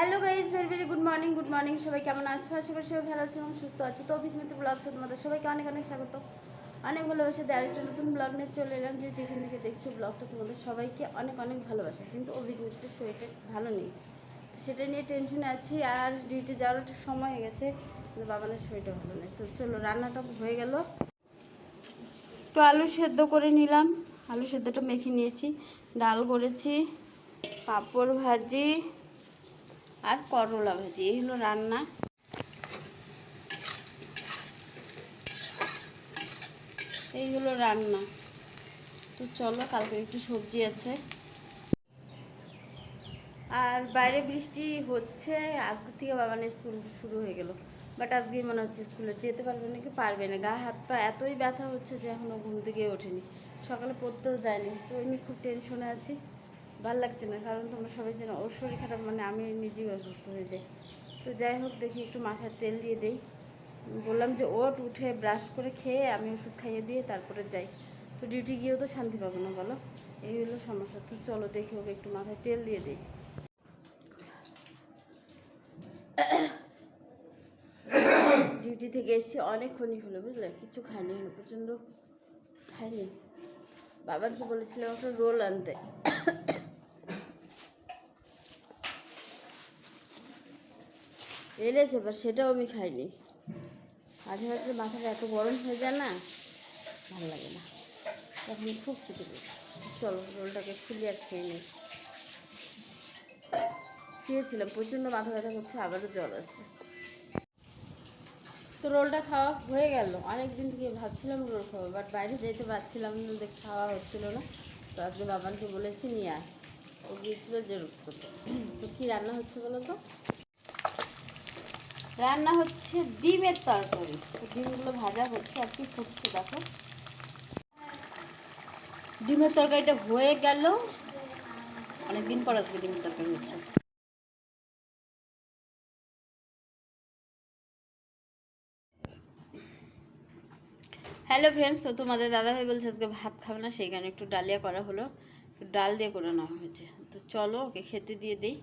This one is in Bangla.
Hello guys very very good morning good morning সবাই কেমন আছো? আশা করি সবাই ভালো আছো এবং সুস্থ আছো। তো অভিজ্ঞতা ব্লগ তোমাদের সবাইকে অনেক অনেক স্বাগত। অনেক ভালোবাসা দিয়ে আরেকটা নতুন ব্লগ নিয়ে চলে এলাম যে যেখান থেকে দেখছ ব্লগটা তোমাদের সবাইকে অনেক অনেক ভালোবাসা। কিন্তু অভিজ্ঞতার শরীরটা ভালো নেই। সেটা নিয়ে টেনশনে আছি আর ডিউটি যাওয়ার একটা সময় হয়ে গেছে, কিন্তু বাবানের শরীরটা ভালো নেই। তো চলো, রান্নাটা হয়ে গেল। তো আলু সেদ্ধ করে নিলাম। আলু সেদ্ধটা মেখে নিয়েছি। ডাল করেছি। পাঁপড় ভাজি। আর করলা ভাজি, এই হলো রান্না। এই হলো রান্না। তো চলো, কালকে একটু সবজি আছে। আর বাইরে বৃষ্টি হচ্ছে, আজকে থেকে বাবানের স্কুল শুরু হয়ে গেল। বাট আজকেই মনে হচ্ছে স্কুলে যেতে পারবে নাকি পারবে না। গা, হাত, পা এতই ব্যথা হচ্ছে যে এখনও ঘুম থেকে ওঠেনি। সকালে পড়তেও যায়নি, তো এই নিয়ে খুব টেনশনে আছি। ভালো লাগছে না, কারণ তোমরা সবাই জানো ওর শরীর খারাপ মানে আমি নিজেই অসুস্থ হয়ে যাই। তো যাই হোক, দেখি একটু মাথায় তেল দিয়ে দেই। বললাম যে ওট উঠে ব্রাশ করে খেয়ে আমি ওষুধ খাইয়ে দিয়ে তারপরে যাই। তো ডিউটি গিয়েও তো শান্তি পাবো না, বলো? এই হলো সমস্যা। তো চলো, দেখি ওকে একটু মাথায় তেল দিয়ে দিই। ডিউটি থেকে এসেছি, অনেকক্ষণই হলো, বুঝলে? কিছু খাইনি, হলো প্রচণ্ড খাইনি। বাবাকে বলেছিলাম একটা রোল আনতে। এনেছে এবার সেটাও আমি খাইনি। মাঝে মাঝে মাথাটা এত গরম হয়ে যায় না, ভালো লাগে না। তখন খুব খেতে চলো, রোলটাকে খুলি আর খেয়ে নিই। শুয়েছিলাম, প্রচণ্ড মাথা ব্যথা করছে, আবারও জল আসছে। তো রোলটা খাওয়া হয়ে গেল। অনেক দিন থেকে ভাবছিলাম রোল খাব বাট বাইরে যেতে পারছিলাম না খাওয়া হচ্ছিল না। তো আজকে বাবানকে বলেছি, নিয়ে আয়। ও গিয়েছিল জেরক্স করতে। তো কী রান্না হচ্ছে বলো তো? রান্না হচ্ছে ডিমের তরকারি। ডিমগুলো ভাজা হচ্ছে, আর কি ফুটছে দেখো। ডিমের তরকারিটা হয়ে গেল। অনেকদিন পর আজকে ডিমের তরকারি হচ্ছে। হ্যালো ফ্রেন্ডস তো তোমাদের দাদাভাই বলছে আজকে ভাত খাবে না, সেই কারণে একটু ডালিয়া করা হলো। ডাল দিয়ে করে নেওয়া হয়েছে। তো চলো ওকে খেতে দিয়ে দিই।